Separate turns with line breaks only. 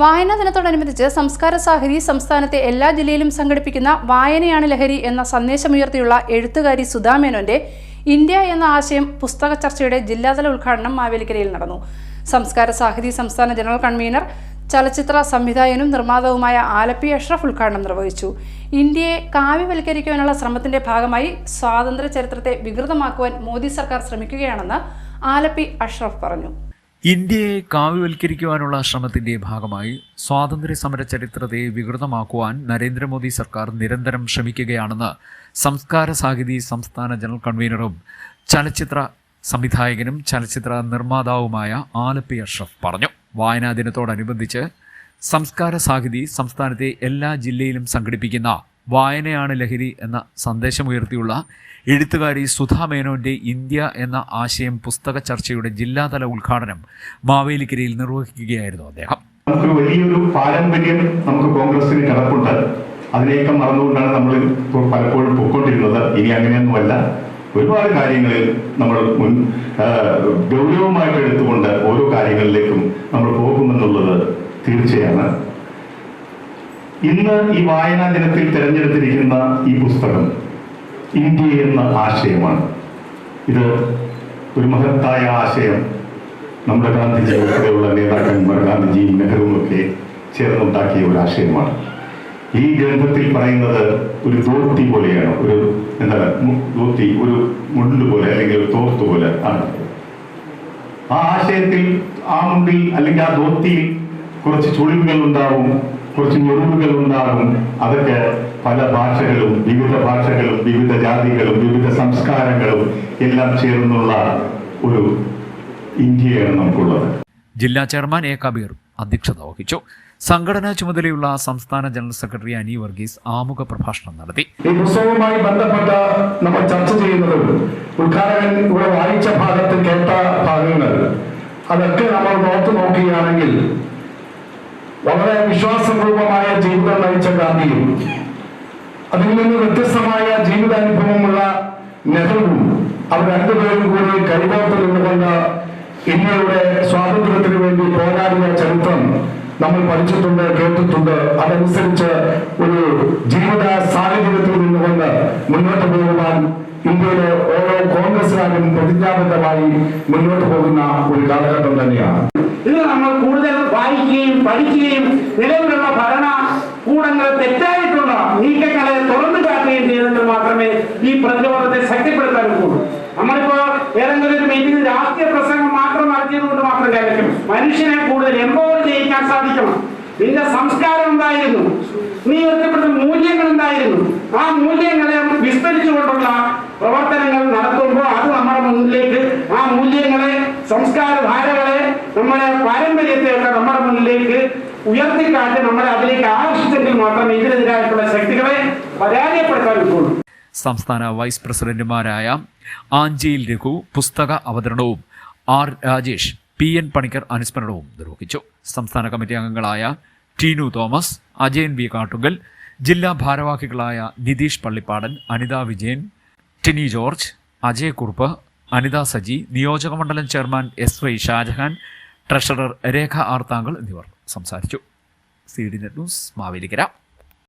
വായനാ ദിനത്തോടനുബന്ധിച്ച് സംസ്കാര സാഹിതി സംസ്ഥാനത്തെ എല്ലാ ജില്ലയിലും സംഘടിപ്പിക്കുന്ന വായനയാണ് ലഹരി എന്ന സന്ദേശമുയർത്തിയുള്ള എഴുത്തുകാരി സുധാമേനോന്റെ ഇന്ത്യ എന്ന ആശയം പുസ്തക ചർച്ചയുടെ ജില്ലാതല ഉദ്ഘാടനം മാവേലിക്കരയിൽ നടന്നു. സംസ്കാര സാഹിതി സംസ്ഥാന ജനറൽ കൺവീനർ ചലച്ചിത്ര സംവിധായകനും നിർമ്മാതാവുമായ ആലപ്പി അഷ്റഫ് ഉദ്ഘാടനം നിർവഹിച്ചു. ഇന്ത്യയെ കാവ്യവൽക്കരിക്കുവാനുള്ള ശ്രമത്തിന്റെ ഭാഗമായി സ്വാതന്ത്ര്യ ചരിത്രത്തെ വികൃതമാക്കുവാൻ മോദി സർക്കാർ ശ്രമിക്കുകയാണെന്ന് ആലപ്പി അഷ്റഫ് പറഞ്ഞു.
ഇന്ത്യയെ കാവ്യവൽക്കരിക്കുവാനുള്ള ശ്രമത്തിന്റെ ഭാഗമായി സ്വാതന്ത്ര്യ സമര ചരിത്രത്തെ വികൃതമാക്കുവാൻ നരേന്ദ്രമോദി സർക്കാർ നിരന്തരം ശ്രമിക്കുകയാണെന്ന് സംസ്കാര സാഹിതി സംസ്ഥാന ജനറൽ കൺവീനറും ചലച്ചിത്ര സംവിധായകനും ചലച്ചിത്ര നിർമ്മാതാവുമായ ആലപ്പി അഷ്റഫ് പറഞ്ഞു. വായനാ ദിനത്തോടനുബന്ധിച്ച് സംസ്കാര സാഹിതി സംസ്ഥാനത്തെ എല്ലാ ജില്ലയിലും സംഘടിപ്പിക്കുന്ന വായനയാണ് ലഹരി എന്ന സന്ദേശമുയർത്തിയുള്ള എഴുത്തുകാരി സുധാ മേനോന്റെ ഇന്ത്യ എന്ന ആശയം പുസ്തക ചർച്ചയുടെ ജില്ലാതല ഉദ്ഘാടനം മാവേലിക്കരയിൽ നിർവഹിക്കുകയായിരുന്നു അദ്ദേഹം.
നമുക്ക് വലിയൊരു പാരമ്പര്യം നമുക്ക് കോൺഗ്രസിന് കിടപ്പുണ്ട്. അതിനെയൊക്കെ മറന്നുകൊണ്ടാണ് നമ്മൾ പലപ്പോഴും പൊയ്ക്കൊണ്ടിരുന്നത്. ഇനി അങ്ങനെയൊന്നുമല്ല. ഒരുപാട് കാര്യങ്ങളിൽ നമ്മൾ മുൻ ഗൗരവമായിട്ട് എടുത്തുകൊണ്ട് ഓരോ കാര്യങ്ങളിലേക്കും നമ്മൾ പോകുമെന്നുള്ളത് ഇന്ന് ഈ വായനാ ദിനത്തിൽ തിരഞ്ഞെടുത്തിരിക്കുന്ന ഈ പുസ്തകം ഇന്ത്യ എന്ന ആശയമാണ്. ഇത് ഒരു മഹത്തായ ആശയം. നമ്മുടെ ഗാന്ധിജി ഉൾപ്പെടെയുള്ള നേതാക്കന്മാർ ഗാന്ധിജിയും നെഹ്റുവും ഒക്കെ ചേർന്നുണ്ടാക്കിയ ഒരു ആശയമാണ്. ഈ ഗ്രന്ഥത്തിൽ പറയുന്നത് ഒരു ദോത്തി പോലെയാണ് ഒരു എന്താ ദോത്തി ഒരു മുണ്ട് പോലെ അല്ലെങ്കിൽ ഒരു തോർത്ത് പോലെ ആണ്. ആ ആശയത്തിൽ ആ മുണ്ടിൽ അല്ലെങ്കിൽ ആ ദോത്തിയിൽ കുറച്ച് ചുളിവുകൾ ഉണ്ടാവും. കുറച്ച് ഞൊറിവുകൾ ഉണ്ടാകും അതൊക്കെ പല ഭാഷകളും വിവിധ ഭാഷകളും വിവിധ ജാതികളും വിവിധ സംസ്കാരങ്ങളും എല്ലാം ചേർന്നുള്ള ഒരു ഇന്ത്യയാണ് നമുക്കുള്ളത്.
ജില്ലാ ചെയർമാൻ എ കബീർ അധ്യക്ഷത വഹിച്ചു. സംഘടനാ ചുമതലയുള്ള സംസ്ഥാന ജനറൽ സെക്രട്ടറി അനി വർഗീസ് ആമുഖ പ്രഭാഷണം നടത്തി.
ഈ പുസ്തകവുമായി ബന്ധപ്പെട്ട നമ്മൾ ചർച്ച ചെയ്യുന്നതും ഉദ്ഘാടകൻ ഇവിടെ വായിച്ച ഭാഗത്ത് കേട്ട ഭാഗങ്ങൾ അതൊക്കെ നമ്മൾ നോർത്തു നോക്കുകയാണെങ്കിൽ വളരെ വിശ്വാസപൂർവമായ ജീവിതം നയിച്ച ഗാന്ധിയും അതിൽ നിന്ന് വ്യത്യസ്തമായ ജീവിതാനുഭവമുള്ള നെഹ്റുവും അവർ രണ്ടുപേരും കൂടി കൈകോർത്ത് നിന്നുകൊണ്ട് ഇന്ത്യയുടെ സ്വാതന്ത്ര്യത്തിന് വേണ്ടി പോരാടിയ ചരിത്രം നമ്മൾ പഠിച്ചിട്ടുണ്ട് കേട്ടിട്ടുണ്ട്. അതനുസരിച്ച് ഒരു ജീവിത സാഹചര്യത്തിൽ നിന്നുകൊണ്ട് മുന്നോട്ട് പോകുവാൻ ഇന്ത്യയിലെ ഓരോ കോൺഗ്രസ്സുകാരും പ്രതിജ്ഞാബദ്ധമായി മുന്നോട്ട് പോകുന്ന ഒരു കാലഘട്ടം തന്നെയാണ്.
ഇത് നമ്മൾ കൂടുതൽ വായിക്കുകയും പഠിക്കുകയും നിലവിലുള്ള ഭരണ കൂടങ്ങളെ തെറ്റായിട്ടുള്ള നീക്കങ്ങളെ തുറന്നു കാട്ടുകയും ചെയ്തെങ്കിൽ മാത്രമേ ഈ പ്രതിരോധത്തെ ശക്തിപ്പെടുത്താൻ ഒക്കുള്ളൂ നമ്മളിപ്പോ ഏതെങ്കിലും ഒരു മീറ്റിംഗ് രാഷ്ട്രീയ പ്രസംഗം മാത്രം നടത്തിയതുകൊണ്ട് മാത്രം കാര്യക്കും മനുഷ്യനെ കൂടുതൽ എംപവർ ചെയ്യിക്കാൻ സാധിക്കണം. നിന്റെ സംസ്കാരം ഉണ്ടായിരുന്നു നീ ഉയർത്തപ്പെട്ട മൂല്യങ്ങൾ ഉണ്ടായിരുന്നു ആ മൂല്യങ്ങളെ വിസ്തരിച്ചുകൊണ്ടുള്ള പ്രവർത്തനങ്ങൾ നടത്തുമ്പോൾ അത് നമ്മുടെ മുന്നിലേക്ക് ആ മൂല്യങ്ങളെ സംസ്കാര ധാരകളെ നമ്മുടെ പാരമ്പര്യത്തെയൊക്കെ നമ്മുടെ മുന്നിലേക്ക് ഉയർത്തിക്കാട്ടി നമ്മളെ അതിലേക്ക് ആകർഷിച്ചെങ്കിൽ മാത്രമേ ഇതിനെതിരായിട്ടുള്ള ശക്തികളെ പരാജയപ്പെടുത്താൻ ഒക്കുള്ളൂ
സംസ്ഥാന വൈസ് പ്രസിഡന്റുമാരായ ആഞ്ചിയിൽ രഘു പുസ്തക അവതരണവും R Rajesh P N Panicker അനുസ്മരണവും നിർവഹിച്ചു. സംസ്ഥാന കമ്മിറ്റി അംഗങ്ങളായ ടീനു തോമസ് അജയൻ വി കാട്ടുങ്കൽ ജില്ലാ ഭാരവാഹികളായ നിതീഷ് പള്ളിപ്പാടൻ അനിത വിജയൻ ടിനി ജോർജ് അജയ് കുറുപ്പ് അനിത സജി നിയോജകമണ്ഡലം chairman S Y Shahjahan treasurer Rekha Arthankal എന്നിവർ സംസാരിച്ചു. C D net news Mavelikara.